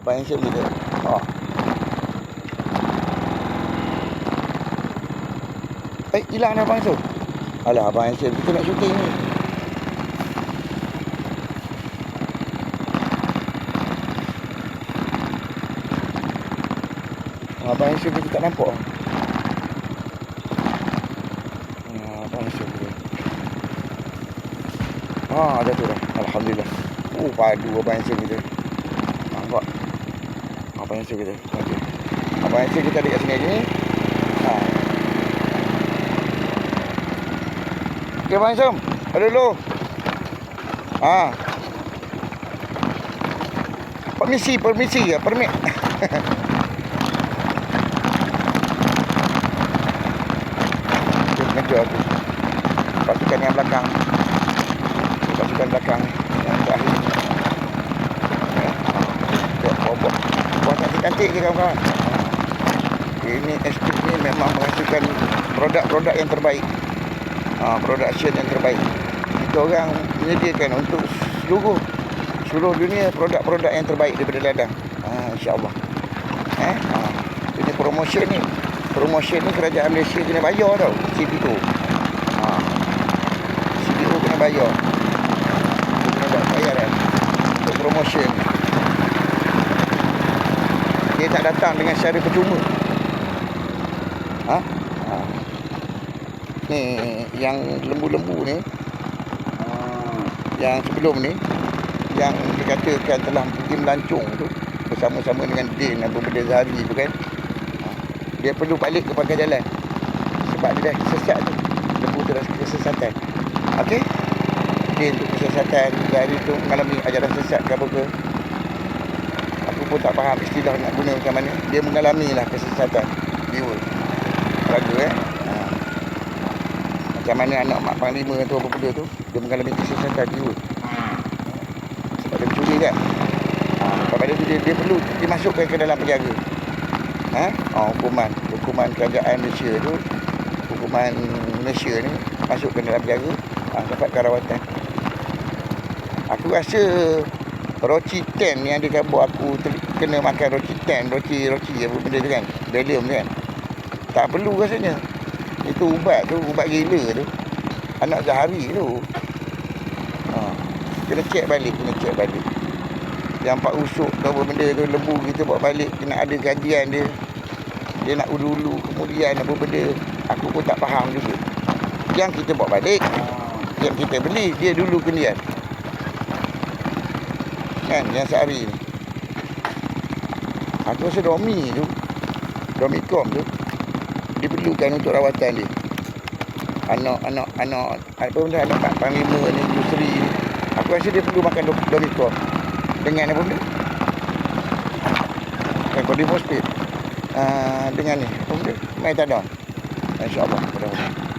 Abang yang siap kita. Oh. Eh, hilang dah abang tu. Alah, abang yang siap kita nak syuting ni. Abang yang kita tak nampak. Ah, kita. Ah, ada tu dah. Alhamdulillah. Oh, padu abang yang siap kita. Nampak. Abang yang kita. Okey. Abang yang kita ada kat sini ni. Ha. Okey, Abang Sam. Ada dulu. Ha. Permisi, permisi ya, permit. Aku. Pasukan yang belakang. Pasukan belakang yang Cantik-cantik je kawan-kawan Ini estate ni memang menghasilkan Produk-produk yang terbaik ha, Production yang terbaik Kita orang menyediakan untuk seluruh Seluruh dunia produk-produk yang terbaik daripada ladang ha, InsyaAllah eh? ha. Ini promotion ni Promotion ni kerajaan Malaysia kena bayar tau CPO ha. CPO kena bayar kena buat bayaran Untuk promotion tak datang dengan secara percuma. Ha? ha. Ni yang lembu-lembu ni yang sebelum ni yang dikatakan telah pergi melancong tu bersama-sama dengan Din dan berbeda Zahari tu kan. Ha. Dia perlu balik ke pangkal jalan. Sebab dia dah sesat tu. Lembu tu dah kesesatan. Okey? Din tu kesesatan. Zahari tu mengalami ajaran sesat ke apa ke pun tak faham istilah nak guna macam mana. Dia mengalami lah kesesatan jiwa. Ragu eh. Ha. Macam mana anak mak panglima tu apa benda tu. Dia mengalami kesesatan jiwa. Sebab dia mencuri kan. Ha. Sebab dia, dia, dia perlu dimasukkan ke dalam penjaga. Ha? Oh, hukuman. Hukuman kerajaan Malaysia tu. Hukuman Malaysia ni. Masukkan dalam penjaga. Ha, dapatkan rawatan. Aku rasa roti ten yang dia buat aku kena makan roti ten, roti roti apa benda tu kan. Belium kan. Tak perlu rasanya. Itu ubat tu, ubat gila tu. Anak Zahari tu. Ha. Kena cek balik, kena cek balik. Yang pak usuk ke apa benda tu lembu kita bawa balik, kena ada kajian dia. Dia nak ulu-ulu kemudian apa benda. Aku pun tak faham juga. Yang kita bawa balik, yang kita beli, dia dulu kendian kan yang sehari ni. Aku rasa domi tu domicom tu diperlukan untuk rawatan dia. Anak anak anak apa benda anak pak panglima ni industri ni. Aku rasa dia perlu makan domicom dengan apa benda? Kan kodi phosphate. Uh, dengan ni apa benda? Metadon insyaallah mudah-mudahan